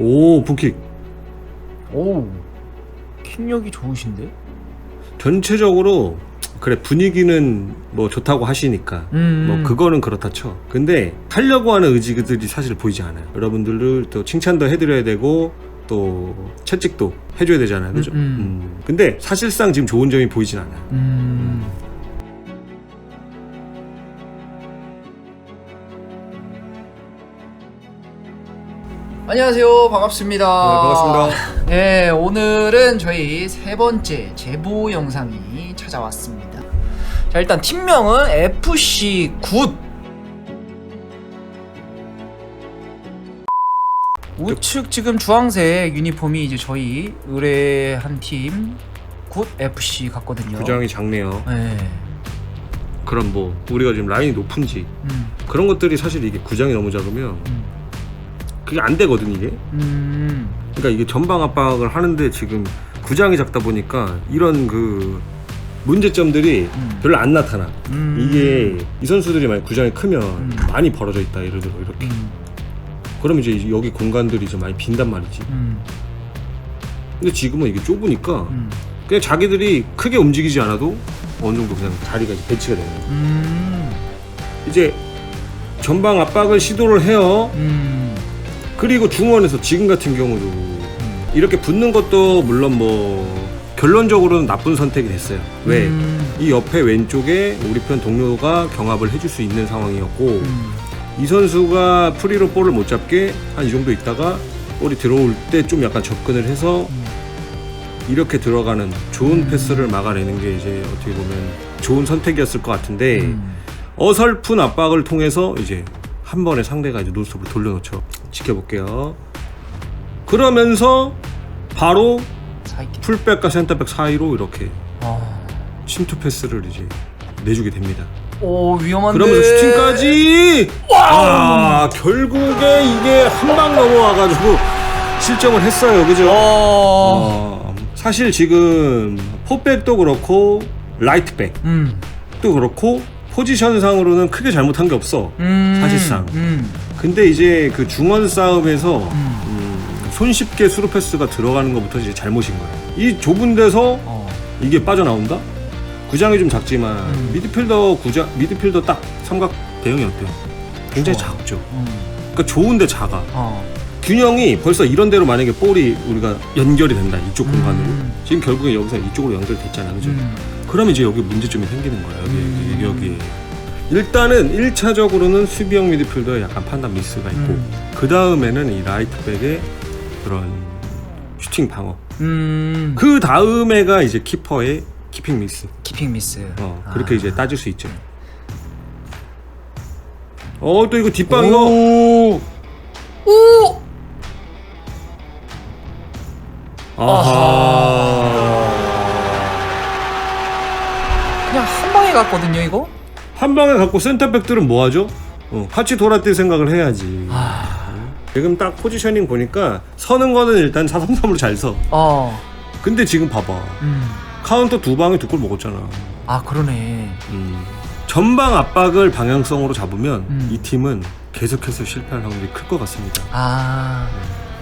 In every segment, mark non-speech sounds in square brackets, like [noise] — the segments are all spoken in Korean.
오 붕킥 오 킥력이 좋으신데? 전체적으로 그래 분위기는 뭐 좋다고 하시니까 음. 뭐 그거는 그렇다 쳐 근데 하려고 하는 의지들이 사실 보이지 않아요 여러분들을 또 칭찬도 해드려야 되고 또 채찍도 해줘야 되잖아요 그죠 음, 음. 음. 근데 사실상 지금 좋은 점이 보이진 않아요 음. 안녕하세요. 반갑습니다. 반갑습니다. 네, 오늘은 저희 세 번째 제보 영상이 찾아왔습니다. 자, 일단 팀명은 FC 굿. 우측 지금 주황색 유니폼이 이제 저희 의뢰한 팀굿 FC 같거든요. 구장이 작네요 네. 그럼 뭐 우리가 지금 라인이 높은지 음, 그런 것들이 사실 이게 구장이 너무 작으면 음, 그게 안 되거든 이게. 음, 그러니까 이게 전방 압박을 하는데 지금 구장이 작다 보니까 이런 그 문제점들이 음. 별로 안 나타나. 음. 이게 이 선수들이 만약 구장이 크면 음. 많이 벌어져 있다 예를 들어 이렇게. 음, 그러면 이제 여기 공간들이 좀 많이 빈단 말이지. 음, 근데 지금은 이게 좁으니까 음, 그냥 자기들이 크게 움직이지 않아도 어느 정도 그냥 자리가 이제 배치가 되는 거야 음, 이제 전방 압박을 시도를 해요. 음, 그리고 중원에서 지금 같은 경우도 이렇게 붙는 것도 물론 뭐 결론적으로는 나쁜 선택이 됐어요 왜? 음, 이 옆에 왼쪽에 우리 편 동료가 경합을 해줄 수 있는 상황이었고 음, 이 선수가 프리로 볼을 못 잡게 한 이 정도 있다가 볼이 들어올 때 좀 약간 접근을 해서 음. 이렇게 들어가는 좋은 음. 패스를 막아내는 게 이제 어떻게 보면 좋은 선택이었을 것 같은데 음. 어설픈 압박을 통해서 이제 한 번에 상대가 이제 노스톱을 돌려놓죠. 지켜볼게요. 그러면서 바로. 풀백과 센터백 사이로 이렇게 어. 침투 패스를 이제 내주게 됩니다. 오 위험한데. 그러면서 슈팅까지 아 결국에 이게 한 방 넘어와가지고 실점을 했어요 그죠 어. 어, 사실 지금 포백도 그렇고 라이트백도 음. 그렇고 포지션상으로는 크게 잘못한 게 없어 음. 사실상. 음. 근데 이제 그 중원 싸움에서 음. 음, 손쉽게 수루 패스가 들어가는 것부터 이제 잘못인 거예요 이 좁은 데서 어. 이게 빠져나온다? 구장이 좀 작지만 음. 미드필더 구장 미드필더 딱 삼각 대형이 어때요? 굉장히 좋아. 작죠. 음. 그러니까 좋은데 작아. 어. 균형이 벌써 이런 대로 만약에 볼이 우리가 연결이 된다 이쪽 음. 공간으로 지금 결국에 여기서 이쪽으로 연결됐잖아, 그죠? 음. 그러면 이제 여기 문제점이 생기는 거야. 여기 음. 여기 여기. 일단은 1차적으로는 수비형 미드필더의 약간 판단 미스가 있고 음. 그 다음에는 이 라이트백의 그런 슈팅 방어. 음. 그 다음에가 이제 키퍼의 키핑 미스. 키핑 미스. 어, 그렇게 아. 이제 따질 수 있죠. 어, 또 이거 뒷방 이거. 오. 오. 아하. 그냥 한 방에 갔거든요 이거. 한 방에 갖고 센터백들은 뭐 하죠? 어, 같이 돌아뛸 생각을 해야지. 아. 지금 딱 포지셔닝 보니까 서는 거는 일단 433으로 잘 서. 어. 근데 지금 봐봐. 음. 카운터 두 방에 두 골 먹었잖아. 아 그러네. 음. 전방 압박을 방향성으로 잡으면 음. 이 팀은 계속해서 실패할 확률이 클 것 같습니다. 아.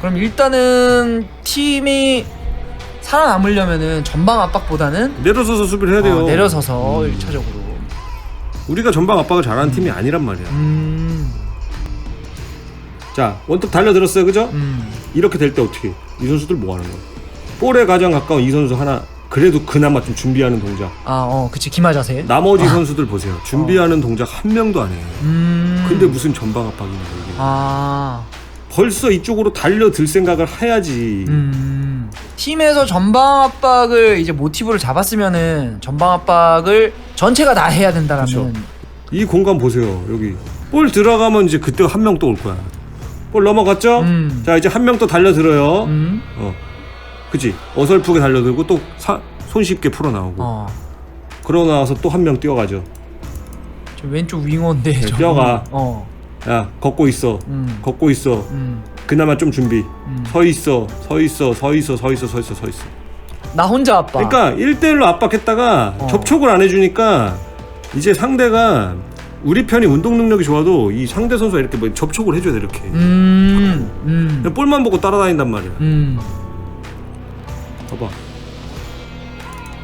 그럼 일단은 팀이 살아남으려면은 전방 압박보다는 내려서서 수비를 해야 돼요. 어, 내려서서 음. 1차적으로. 우리가 전방 압박을 잘하는 팀이 아니란 말이야. 음. 자, 원톱 달려들었어요, 그죠? 음. 이렇게 될 때 어떻게? 이 선수들 뭐 하는 거야? 볼에 가장 가까운 이 선수 하나, 그래도 그나마 좀 준비하는 동작. 아, 어, 그치 기마 자세. 나머지 선수들 보세요. 준비하는 동작 한 명도 안 해. 음. 근데 무슨 전방 압박이냐, 이게. 아. 벌써 이쪽으로 달려들 생각을 해야지. 음. 팀에서 전방 압박을 이제 모티브를 잡았으면은 전방 압박을 전체가 다 해야 된다라는. 그쵸. 이 공간 보세요. 여기. 볼 들어가면 이제 그때 한 명 또 올 거야. 볼 넘어갔죠? 음. 자, 이제 한 명 또 달려들어요. 음. 어. 그치? 어설프게 달려들고 또 사, 손쉽게 풀어 나오고. 어. 그러고 나와서 또 한 명 뛰어가죠. 저 왼쪽 윙어인데. 저거. 뛰어가. 어. 야, 걷고 있어. 음. 걷고 있어. 음. 그나마 좀 준비. 음. 서 있어. 서 있어. 서 있어. 서 있어. 서 있어. 서 있어. 나 혼자 압박. 그러니까 1대1로 압박했다가 어. 접촉을 안 해주니까 이제 상대가 우리 편이 운동 능력이 좋아도 이 상대 선수가 이렇게 뭐 접촉을 해줘야 돼 이렇게 음. 음. 그냥 볼만 보고 따라다닌단 말이야. 음. 봐봐.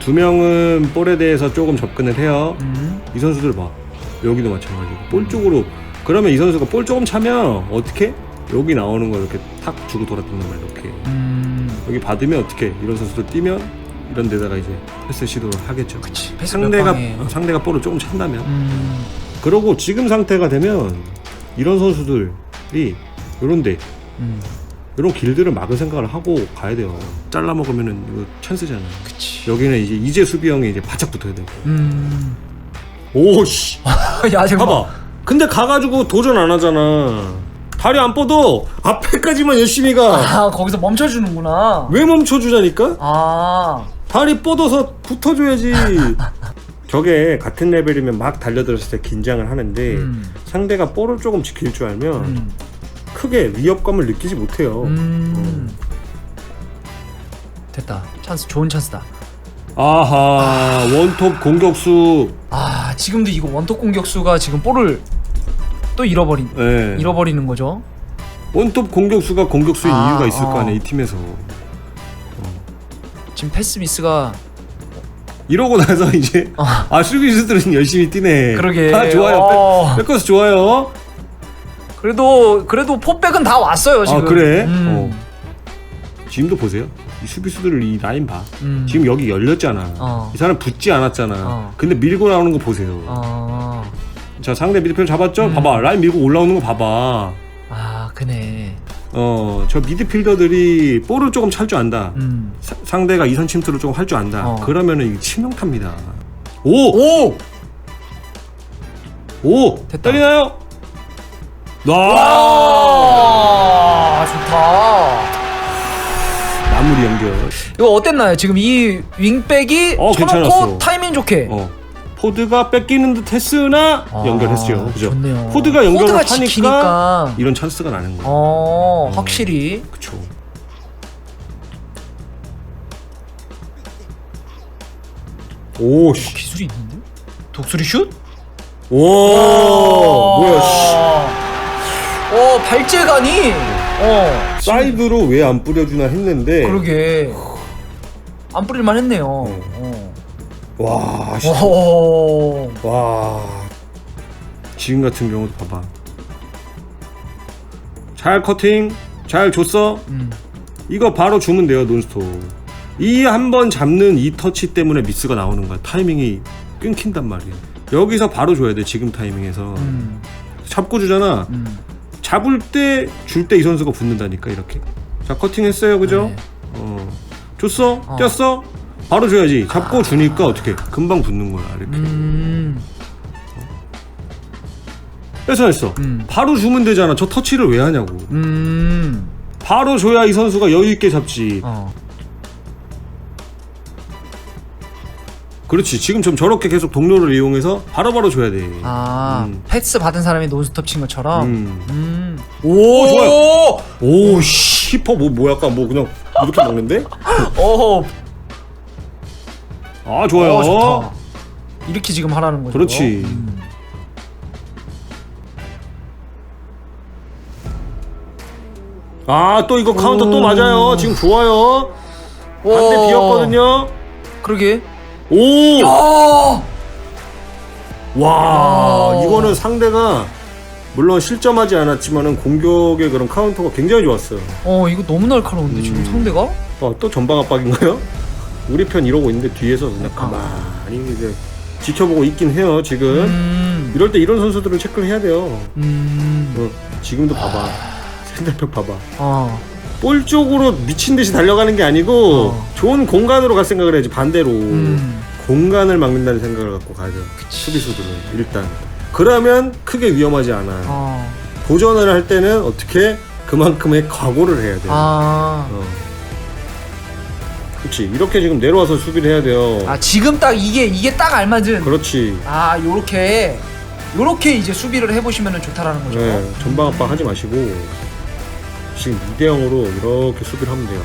두 명은 볼에 대해서 조금 접근을 해요. 음. 이 선수들 봐. 여기도 마찬가지고 볼 쪽으로 그러면 이 선수가 볼 조금 차면 어떻게? 여기 나오는 거 이렇게 탁 주고 돌아뜬단 말이야. 이렇게 음. 여기 받으면 어떻게? 이런 선수들 뛰면 이런 데다가 이제 패스 시도를 하겠죠. 그치. 패스 상대가. 어, 상대가 볼을 조금 찬다면 음. 그러고 지금 상태가 되면 이런 선수들이 이런데 음. 이런 길들을 막을 생각을 하고 가야 돼요. 잘라 먹으면은 이거 찬스잖아. 그치. 여기는 이제 이제 수비형이 이제 바짝 붙어야 되고. 음. 오씨. [laughs] 야, 잠깐만. 봐봐. 근데 가가지고 도전 안 하잖아. 다리 안 뻗어. 앞에까지만 열심히 가. 아, 거기서 멈춰주는구나. 왜 멈춰주자니까? 아. 다리 뻗어서 붙어줘야지. [laughs] 저게 같은 레벨이면 막 달려들었을 때 긴장을 하는데 음. 상대가 볼을 조금 지킬 줄 알면 음. 크게 위협감을 느끼지 못해요. 음. 됐다. 찬스, 좋은 찬스다. 아하 원톱 공격수. 아, 지금도 이거 원톱 공격수가 지금 볼을 또 잃어버린, 예. 잃어버리는 거죠. 원톱 공격수가 공격수인 아, 이유가 있을 거 어. 아니야 이 팀에서. 지금 패스 미스가 이러고 나서 [laughs] 이제 어. 아 수비수들은 열심히 뛰네. 그러게. 아 좋아요. 어. 백, 백커스 좋아요. 그래도 그래도 포백은 다 왔어요 지금. 아 그래? 음. 어. 지금도 보세요. 이 수비수들 이 라인 봐. 음. 지금 여기 열렸잖아. 어. 이 사람 붙지 않았잖아. 어. 근데 밀고 나오는 거 보세요. 아, 자 상대 미드필더 잡았죠? 음. 봐봐 라인 밀고 올라오는 거 봐봐. 아 그네. 어 저 미드필더들이 볼을 조금 찰 줄 안다. 음. 사- 상대가 이선 침투를 조금 할 줄 안다. 어. 그러면은 치명타입니다. 오! 오. 오! 됐다. 때리나요? 나아 이거 어땠나요? 지금 이 윙백이 어, 쳐놓고 괜찮았어. 타이밍 좋게. 어. 포드가 뺏기는 듯 했으나 아, 연결했죠. 그죠? 좋네요. 포드가 연결을 포드가 하니까 지키니까. 이런 찬스가 나는 거예요. 어, 어. 확실히. 그쵸. 오, 씨. 기술이 있는데? 독수리 슛? 오, 뭐야, 씨. 어, 발재간이. 어. 사이드로 왜 안 뿌려주나 했는데. 그러게. 안 뿌릴만 했네요. 어. 와, 씨. 오. 와. 지금 같은 경우도 봐봐. 잘 커팅, 잘 줬어. 음. 이거 바로 주면 돼요, 논스톱. 이 한 번 잡는 이 터치 때문에 미스가 나오는 거야. 타이밍이 끊긴단 말이야. 여기서 바로 줘야 돼, 지금 타이밍에서. 음. 잡고 주잖아. 음. 잡을 때, 줄 때 이 선수가 붙는다니까, 이렇게. 자, 커팅 했어요, 그죠? 네. 어. 줬어? 어. 뛰었어? 바로 줘야지. 잡고 주니까 어떻게? 금방 붙는 거야, 이렇게. 음. 뺏어냈어. 음. 바로 주면 되잖아. 저 터치를 왜 하냐고. 음. 바로 줘야 이 선수가 여유 있게 잡지. 어. 그렇지. 지금 좀 저렇게 계속 동료를 이용해서 바로바로 줘야 돼. 아, 음. 패스 받은 사람이 논스톱 친 것처럼. 음. 음. 오, 좋아요. 오, 씨. 히퍼 뭐, 뭐 약간 뭐 그냥 이렇게 먹는데? 오. 아, 좋아요. 어, 좋다. 이렇게 지금 하라는 거죠. 그렇지. 음. 아, 또 이거 카운터 또 오. 맞아요. 지금 좋아요. 반대 오. 비었거든요. 그러게. 오! 야! 와, 오. 이거는 상대가 물론 실점하지 않았지만은 공격의 그런 카운터가 굉장히 좋았어요. 어, 이거 너무 날카로운데 지금 음. 상대가? 어, 또 전방 압박인가요? 우리 편 이러고 있는데 뒤에서 그냥 아. 가만히 이제 지켜보고 있긴 해요, 지금. 음. 이럴 때 이런 선수들은 체크를 해야 돼요. 음. 어, 지금도 봐봐. 핸드폰 봐봐. 어. 볼 쪽으로 미친 듯이 달려가는 게 아니고 어. 좋은 공간으로 갈 생각을 해야지 반대로 음. 공간을 막는다는 생각을 갖고 돼요. 수비수들은 일단 그러면 크게 위험하지 않아. 어. 도전을 할 때는 어떻게 그만큼의 각오를 해야 돼요. 아. 어. 그렇지 이렇게 지금 내려와서 수비를 해야 돼요. 아, 지금 딱 이게 이게 딱 알맞은 그렇지. 아, 요렇게 요렇게 이제 수비를 해 보시면 좋다라는 거죠. 네, 전방 압박 하지 마시고 지금 2대 0으로 이렇게 수비를 하면 돼요.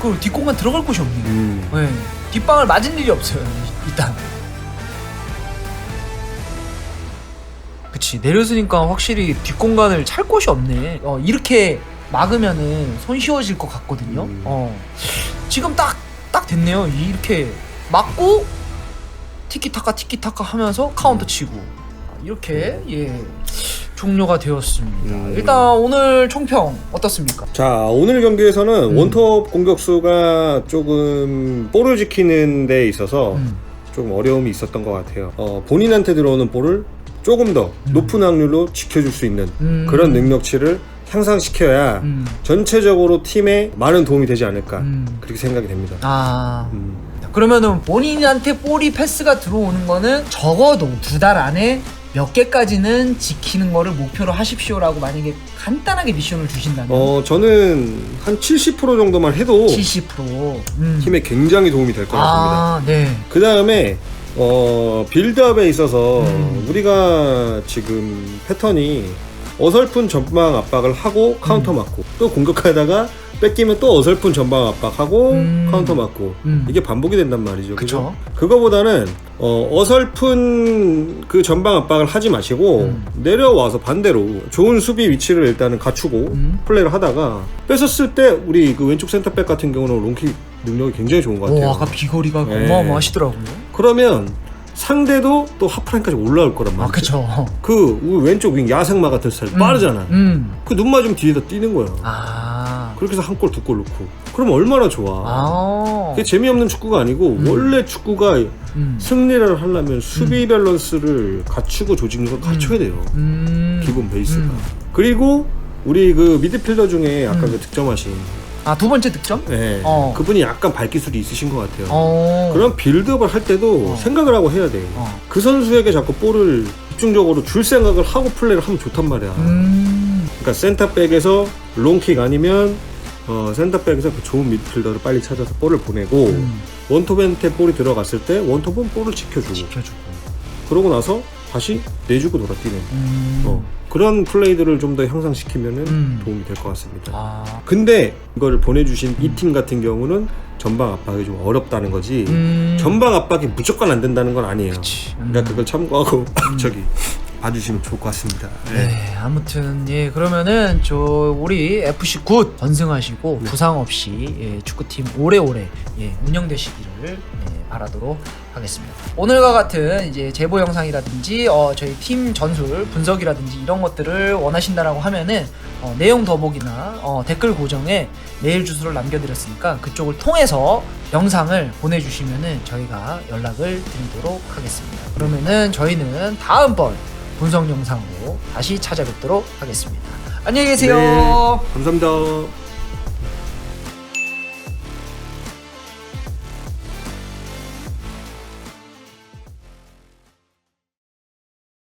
그 뒷공간 들어갈 곳이 없네. 음. 네. 뒷방을 맞은 일이 없어요. 일단. 그치 내렸으니까 확실히 뒷공간을 찰 곳이 없네. 어 이렇게 막으면은 손 쉬워질 것 같거든요. 음. 어. 지금 딱, 딱 됐네요. 이렇게 막고, 티키타카 티키타카 하면서 카운터 치고. 이렇게, 예, 종료가 되었습니다. 음. 일단 오늘 총평 어떻습니까? 자 오늘 경기에서는 음. 원톱 공격수가 조금 볼을 지키는 데 있어서 음. 좀 어려움이 있었던 것 같아요. 어, 본인한테 들어오는 볼을 조금 더 음. 높은 확률로 지켜줄 수 있는 음. 그런 능력치를 향상시켜야 음. 전체적으로 팀에 많은 도움이 되지 않을까 음. 그렇게 생각이 됩니다. 아. 음. 그러면은 본인한테 볼이 패스가 들어오는 거는 적어도 두 달 안에 몇 개까지는 지키는 거를 목표로 하십시오라고 만약에 간단하게 미션을 주신다면 어 저는 한 70% 정도만 해도 70% 음. 팀에 굉장히 도움이 될것 같습니다. 아, 네. 그 다음에 어 빌드업에 있어서 음. 우리가 지금 패턴이 어설픈 전방 압박을 하고 카운터 음. 맞고 또 공격하다가 뺏기면 또 어설픈 전방 압박하고 음. 카운터 맞고 음. 이게 반복이 된단 말이죠. 그쵸. 그거보다는 어, 어설픈 그 전방 압박을 하지 마시고 음. 내려와서 반대로 좋은 수비 위치를 일단은 갖추고 음. 플레이를 하다가 뺏었을 때 우리 그 왼쪽 센터백 같은 경우는 롱킥 능력이 굉장히 좋은 것 같아요. 오, 아까 비거리가 네. 어마어마하시더라고요. 그러면 상대도 또 하프라인까지 올라올 거란 말이죠. 아, 그쵸. 그 왼쪽 윙 야생마 같은 스타일 음. 빠르잖아. 음. 그 눈 맞으면 뒤에다 뛰는 거야. 아. 그렇게 해서 한 골 두 골 넣고. 그럼 얼마나 좋아. 아. 그게 재미없는 축구가 아니고 음. 원래 축구가 음. 승리를 하려면 수비 밸런스를 갖추고 조직력을 갖춰야 돼요. 음. 기본 베이스가. 음. 그리고 우리 그 미드필더 중에 아까 음. 그 득점하신 아, 두 번째 득점? 네. 어. 그분이 약간 발기술이 있으신 것 같아요. 어. 그런 빌드업을 할 때도 어. 생각을 하고 해야 돼. 어. 그 선수에게 자꾸 볼을 집중적으로 줄 생각을 하고 플레이를 하면 좋단 말이야. 음. 그러니까 센터백에서 롱킥 아니면 어, 센터백에서 그 좋은 미드필더를 빨리 찾아서 볼을 보내고 음. 원톱한테 볼이 들어갔을 때 원톱은 볼을 지켜주고 지켜주고. 그러고 나서 다시 내주고 돌아뛰는 음. 어, 그런 플레이들을 좀 더 향상시키면 음. 도움이 될 것 같습니다. 아. 근데 이걸 보내주신 이 팀 같은 경우는 전방 압박이 좀 어렵다는 거지 음. 전방 압박이 무조건 안 된다는 건 아니에요. 그치. 그러니까 그걸 참고하고 [laughs] 저기 봐주시면 좋을 것 같습니다. 네, 아무튼 예 그러면은 저 우리 FC 굿 전승하시고 네. 부상 없이 예, 축구팀 오래오래 예, 운영되시기를 예, 바라도록 하겠습니다. 오늘과 같은 이제 제보 영상이라든지 어, 저희 팀 전술 분석이라든지 이런 것들을 원하신다라고 하면은 어, 내용 더보기나 어, 댓글 고정에 메일 주소를 남겨드렸으니까 그쪽을 통해서 영상을 보내주시면은 저희가 연락을 드리도록 하겠습니다. 그러면은 저희는 다음번 분석 영상으로 다시 찾아뵙도록 하겠습니다. 안녕히 계세요. 네, 감사합니다.